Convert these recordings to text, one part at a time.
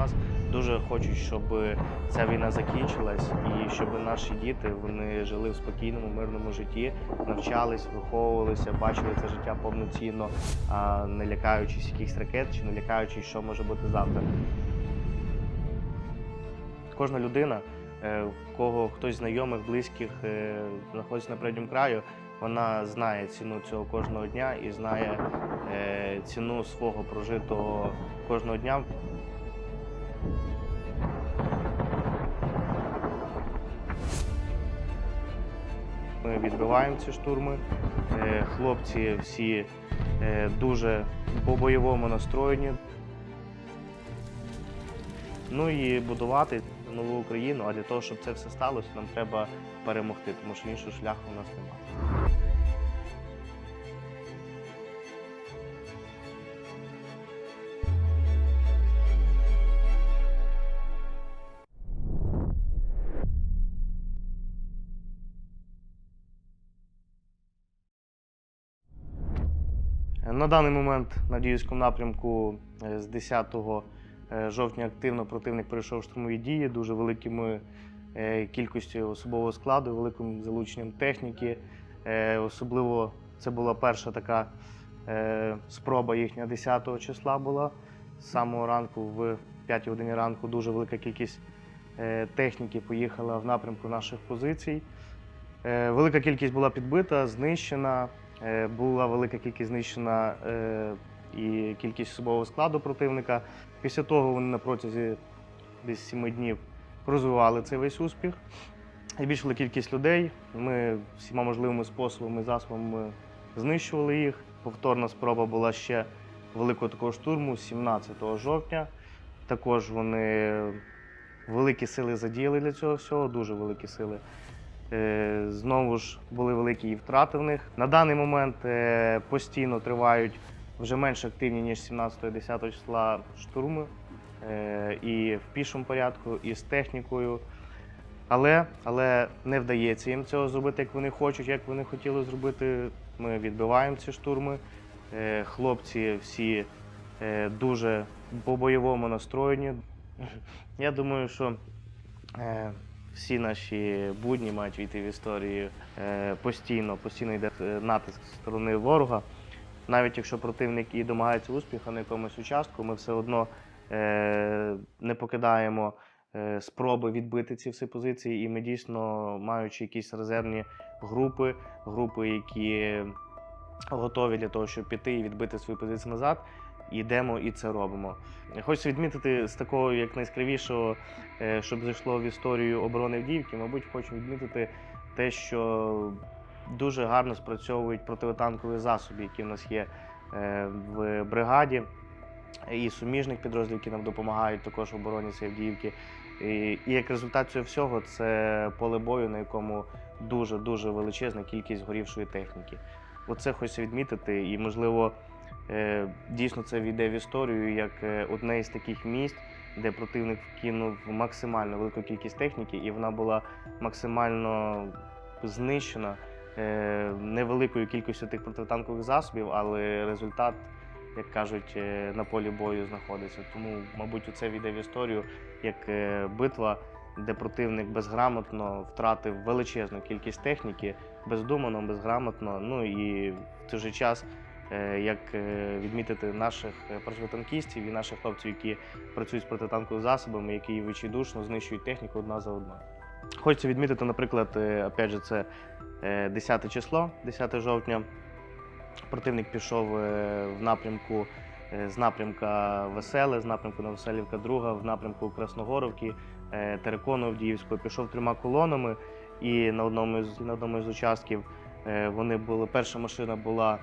нас дуже хочуть, щоб ця війна закінчилась, і щоб наші діти вони жили в спокійному, мирному житті, навчались, виховувалися, бачили це життя повноцінно, не лякаючись якихось ракет чи не лякаючись, що може бути завтра. Кожна людина, е, в кого хтось знайомих, близьких е, знаходиться на передньому краю, вона знає ціну цього кожного дня і знає е, ціну свого прожитого кожного дня. Ми відбиваємо ці штурми. Е, Хлопці всі е, дуже по-бойовому настроєні. Ну і будувати нову Україну. А для того, щоб це все сталося, нам треба перемогти, тому що іншого шляху у нас немає. На даний момент на Діївському напрямку е, з 10 е, жовтня активно противник перейшов штурмові дії дуже великими е, кількістю особового складу, великим залученням техніки. Особливо це була перша така спроба їхня 10 числа була. З самого ранку, в 5 годині ранку, дуже велика кількість техніки поїхала в напрямку наших позицій. Велика кількість була підбита, знищена. Е, Була велика кількість знищена е, і кількість особового складу противника. Після того вони на протязі десь 7 днів розвивали цей весь успіх. Збільшили кількість людей. Ми всіма можливими способами, засобами знищували їх. Повторна спроба була ще великого такого штурму 17 жовтня. Також вони великі сили задіяли для цього всього, дуже великі сили. Е, Знову ж були великі і втрати в них. На даний момент е, постійно тривають вже менш активні, ніж 17-10 числа штурми е, і в пішому порядку, і з технікою. Але, але не вдається їм цього зробити, як вони хочуть, як вони хотіли зробити. Ми відбиваємо ці штурми. Хлопці всі дуже по-бойовому настроєні. Я думаю, що всі наші будні мають війти в історію е, постійно, постійно йде е, натиск зі сторони ворога. Навіть якщо противник і домагається успіху на якомусь участку, ми все одно е, не покидаємо спроби відбити ці всі позиції, і ми дійсно, маючи якісь резервні групи, групи, які готові для того, щоб піти і відбити свої позиції назад, йдемо і це робимо. Хочеться відмітити з такого як найскравішого, е, щоб зайшло в історію оборони Авдіївки, мабуть, хочу відмітити те, що дуже гарно спрацьовують противотанкові засоби, які в нас є е, в бригаді, і суміжних підрозділів, які нам допомагають також в обороні Авдіївки. І, і як результат цього всього, це поле бою, на якому дуже дуже величезна кількість горівшої техніки. Оце хочеться відмітити, і можливо. Е, Дійсно, це війде в історію як е, одне із таких місць, де противник вкинув максимально велику кількість техніки, і вона була максимально знищена е, невеликою кількістю тих протитанкових засобів, але результат, як кажуть, на полі бою знаходиться. Тому, мабуть, це війде в історію як битва, де противник безграмотно втратив величезну кількість техніки, бездумано, безграмотно. Ну і в той же час як е, відмітити наших е, протитанкістів і наших хлопців, які працюють з протитанковими засобами, які відчайдушно знищують техніку одна за одною. Хочеться відмітити, наприклад, е, опять же, це е, 10 число, 10 жовтня. Противник пішов е, в напрямку е, з напрямка Веселе, з напрямку Новоселівка, друга, в напрямку Красногоровки, е, Терекону Авдіївського. Пішов трьома колонами, і на одному з на одному з участків е, вони були. Перша машина була е,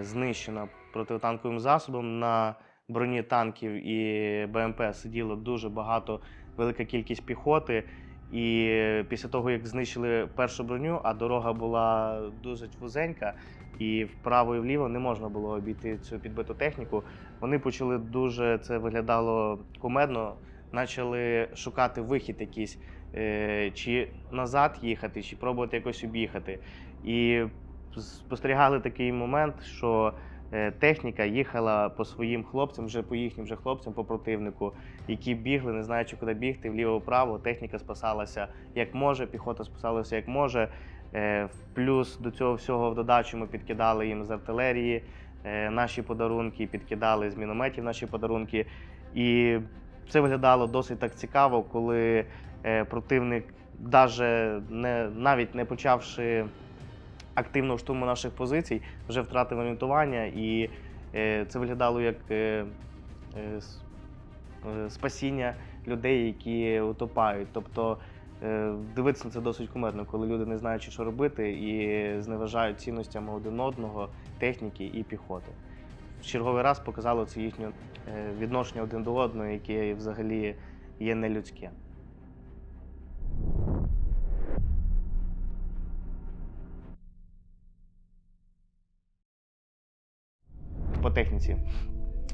знищена протитанковим засобом. На броні танків і БМП сиділо дуже багато, велика кількість піхоти. І після того, як знищили першу броню, а дорога була досить вузенька, і вправо і вліво не можна було обійти цю підбиту техніку. Вони почали дуже це виглядало кумедно, почали шукати вихід якийсь, е, чи назад їхати, чи пробувати якось об'їхати. І спостерігали такий момент, що е, техніка їхала по своїм хлопцям, вже по їхнім вже хлопцям, по противнику, які бігли, не знаючи, куди бігти, вліво-вправо. Техніка спасалася як може, піхота спасалася як може. Е, Плюс до цього всього в додачу ми підкидали їм з артилерії е, наші подарунки, підкидали з мінометів наші подарунки. І це виглядало досить так цікаво, коли противник, навіть не почавши активного штурму наших позицій, вже втратив орієнтування, і е, це виглядало як е, е, спасіння людей, які утопають. Тобто дивитися це досить кумедно, коли люди не знають, що робити, і зневажають цінностями один одного, техніки і піхоти. В черговий раз показало це їхнє відношення один до одного, яке взагалі є нелюдське. Техніці,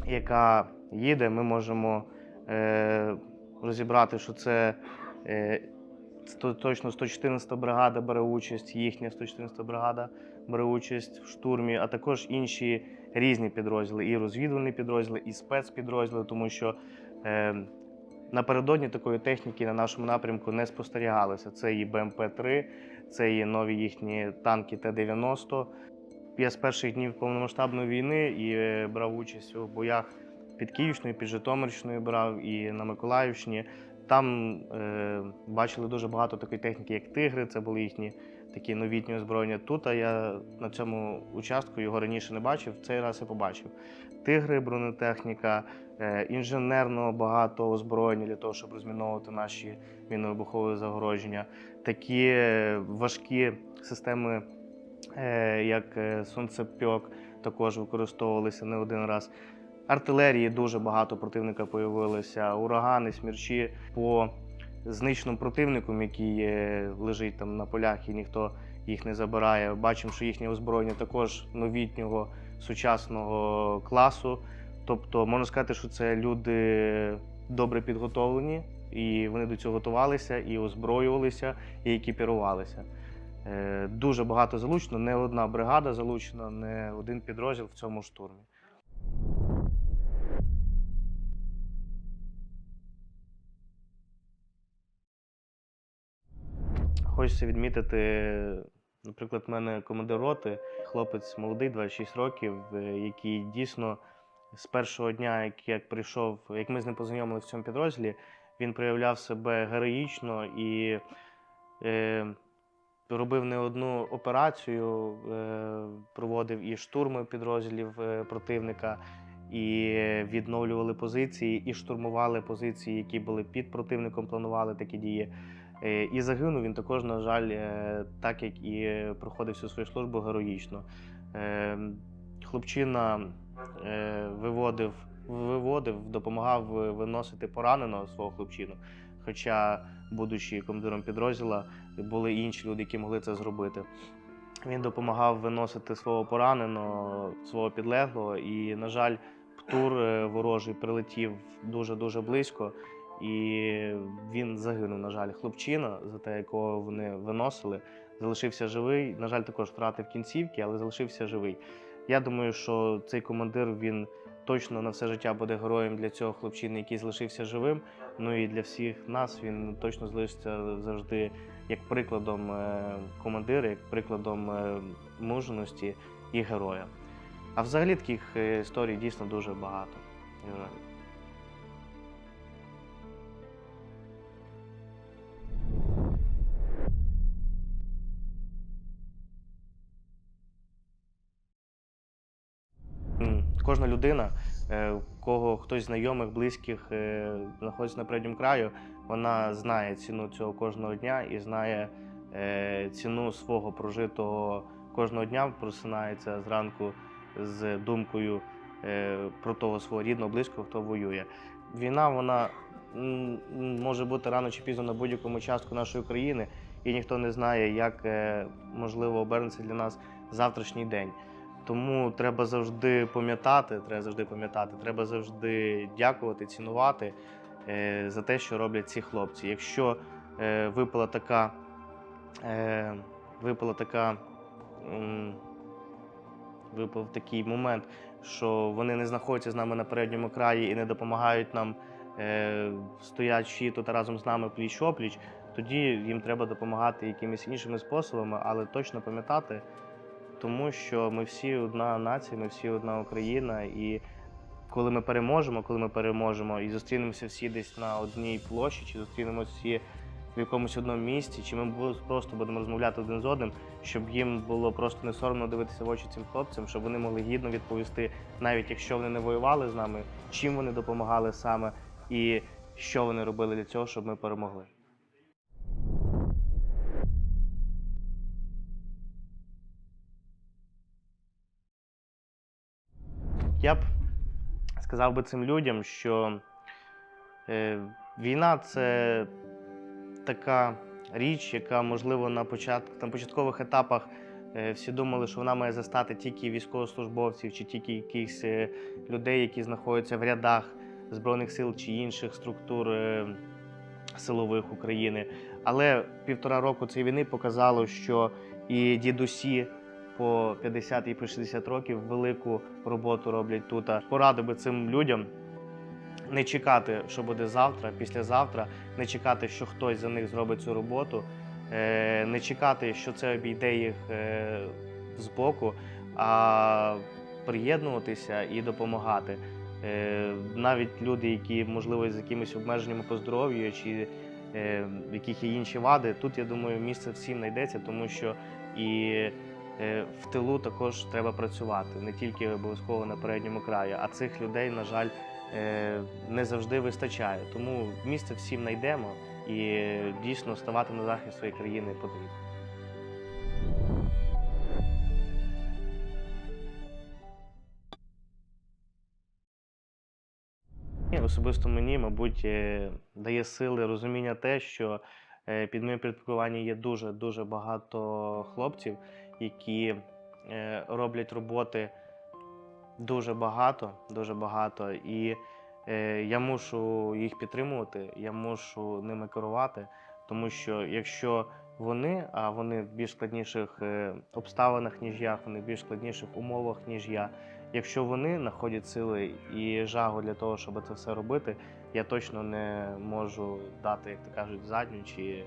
яка їде, ми можемо е, розібрати, що це е, точно 114 бригада бере участь, їхня 114 бригада бере участь в штурмі, а також інші різні підрозділи, і розвідувальні підрозділи, і спецпідрозділи, тому що е, напередодні такої техніки на нашому напрямку не спостерігалося. Це і БМП-3, це і нові їхні танки Т-90. Я з перших днів повномасштабної війни і е, брав участь у боях під Київщиною, під Житомирщиною брав і на Миколаївщині. Там е, бачили дуже багато такої техніки, як тигри. Це були їхні такі новітні озброєння. Тут а я на цьому участку його раніше не бачив. Цей раз я побачив. Тигри, бронетехніка, е, інженерного багато озброєння для того, щоб розміновувати наші мінно-вибухові загородження. Такі е, важкі системи, як е, сонцепьок, також використовувалися не один раз. Артилерії дуже багато противника появилося, урагани, смірчі по знищеному противнику, який е, лежить там на полях і ніхто їх не забирає. Бачимо, що їхнє озброєння також новітнього сучасного класу. Тобто, можна сказати, що це люди добре підготовлені, і вони до цього готувалися, і озброювалися, і екіпірувалися. Е, Дуже багато залучено, не одна бригада залучена, не один підрозділ в цьому штурмі. Хочеться відмітити, наприклад, в мене командир роти, хлопець молодий, 26 років, е, який дійсно з першого дня, як, як прийшов, як ми з ним познайомилися в цьому підрозділі, він проявляв себе героїчно і е, робив не одну операцію, е, проводив і штурми підрозділів е, противника, і відновлювали позиції, і штурмували позиції, які були під противником, планували такі дії. Е, І загинув він також, на жаль, так як і проходив всю свою службу героїчно. Хлопчина виводив, виводив, допомагав виносити пораненого свого хлопчину. Хоча, будучи командиром підрозділу, були інші люди, які могли це зробити. Він допомагав виносити свого пораненого, свого підлеглого, і, на жаль, птур е, ворожий прилетів дуже-дуже близько. І він загинув, на жаль, хлопчина, за те, якого вони виносили, залишився живий. На жаль, також втратив кінцівки, але залишився живий. Я думаю, що цей командир він точно на все життя буде героєм для цього хлопчини, який залишився живим. Ну і для всіх нас він точно залишиться завжди як прикладом е, командира, як прикладом е, мужності і героя. А взагалі таких е, історій дійсно дуже багато. Кожна людина, е, кого хтось знайомих, близьких е, знаходиться на передньому краю, вона знає ціну цього кожного дня і знає е, ціну свого прожитого кожного дня, просинається зранку з думкою про того свого рідного, близького, хто воює. Війна, вона може бути рано чи пізно на будь-якому частку нашої країни, і ніхто не знає, як можливо обернеться для нас завтрашній день. Тому треба завжди пам'ятати, треба завжди пам'ятати, треба завжди дякувати, цінувати е, за те, що роблять ці хлопці. Якщо е, випала така, е, випала така, випав такий момент що вони не знаходяться з нами на передньому краї і не допомагають нам е, стоять всі тут разом з нами пліч опліч, тоді їм треба допомагати якимись іншими способами, але точно пам'ятати, тому що ми всі одна нація, ми всі одна Україна, і коли ми переможемо, коли ми переможемо і зустрінемося всі десь на одній площі, чи зустрінемося всі в якомусь одному місці, чи ми просто будемо розмовляти один з одним, щоб їм було просто не соромно дивитися в очі цим хлопцям, щоб вони могли гідно відповісти, навіть якщо вони не воювали з нами, чим вони допомагали саме і що вони робили для цього, щоб ми перемогли. Я б сказав би цим людям, що е, війна це така річ, яка, можливо, на, почат... на початкових етапах е, всі думали, що вона має застати тільки військовослужбовців чи тільки якихось е, людей, які знаходяться в рядах Збройних сил чи інших структур е, силових України. Але півтора року цієї війни показало, що і дідусі по 50 і по 60 років велику роботу роблять тут. Порадив би цим людям не чекати, що буде завтра, післязавтра, не чекати, що хтось за них зробить цю роботу, е, не чекати, що це обійде їх е, збоку, а приєднуватися і допомагати. Е, Навіть люди, які можливо з якимись обмеженнями по здоров'ю чи в яких є інші вади, тут я думаю, місце всім знайдеться, тому що і в тилу також треба працювати, не тільки обов'язково на передньому краї, а цих людей, на жаль, е, не завжди вистачає. Тому місце всім знайдемо і е, дійсно ставати на захист своєї країни потрібно. Особисто мені, мабуть, е, дає сили розуміння те, що е, під моїм підпорядкуванням є дуже дуже багато хлопців, які е, роблять роботи дуже багато, дуже багато. І е, я мушу їх підтримувати, я мушу ними керувати, тому що якщо вони, а вони в більш складніших е, обставинах, ніж я, вони в більш складніших умовах, ніж я. Якщо вони знаходять сили і жагу для того, щоб це все робити, я точно не можу дати, як то кажуть, задню, чи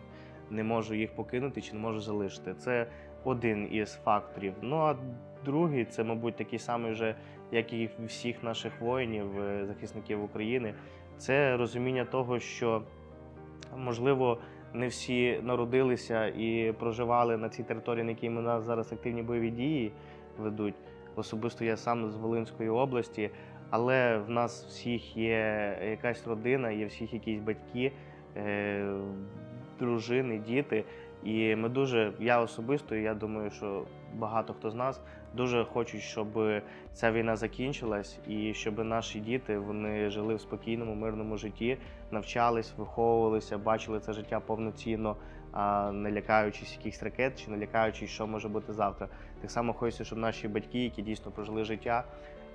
не можу їх покинути, чи не можу залишити. Це один із факторів. Ну а другий це, мабуть, такий самий вже, як і всіх наших воїнів, е, захисників України. Це розуміння того, що можливо не всі народилися і проживали на цій території, на якій у нас зараз активні бойові дії ведуть. Особисто я сам з Волинської області, але в нас всіх є якась родина, є всіх якісь батьки, е, дружини, діти. І ми дуже, я особисто, і я думаю, що багато хто з нас дуже хочуть, щоб ця війна закінчилась, і щоб наші діти вони жили в спокійному, мирному житті, навчались, виховувалися, бачили це життя повноцінно, не лякаючись якихось ракет чи не лякаючись, що може бути завтра. Так само хочеться, щоб наші батьки, які дійсно прожили життя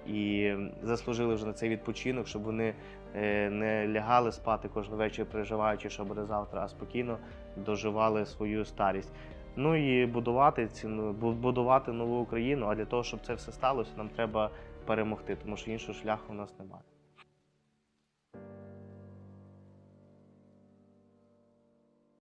і заслужили вже на цей відпочинок, щоб вони е, не лягали спати кожен вечір, переживаючи, що буде завтра, а спокійно доживали свою старість. Ну і будувати ціну, будувати нову Україну. А для того, щоб це все сталося, нам треба перемогти, тому що іншого шляху у нас немає.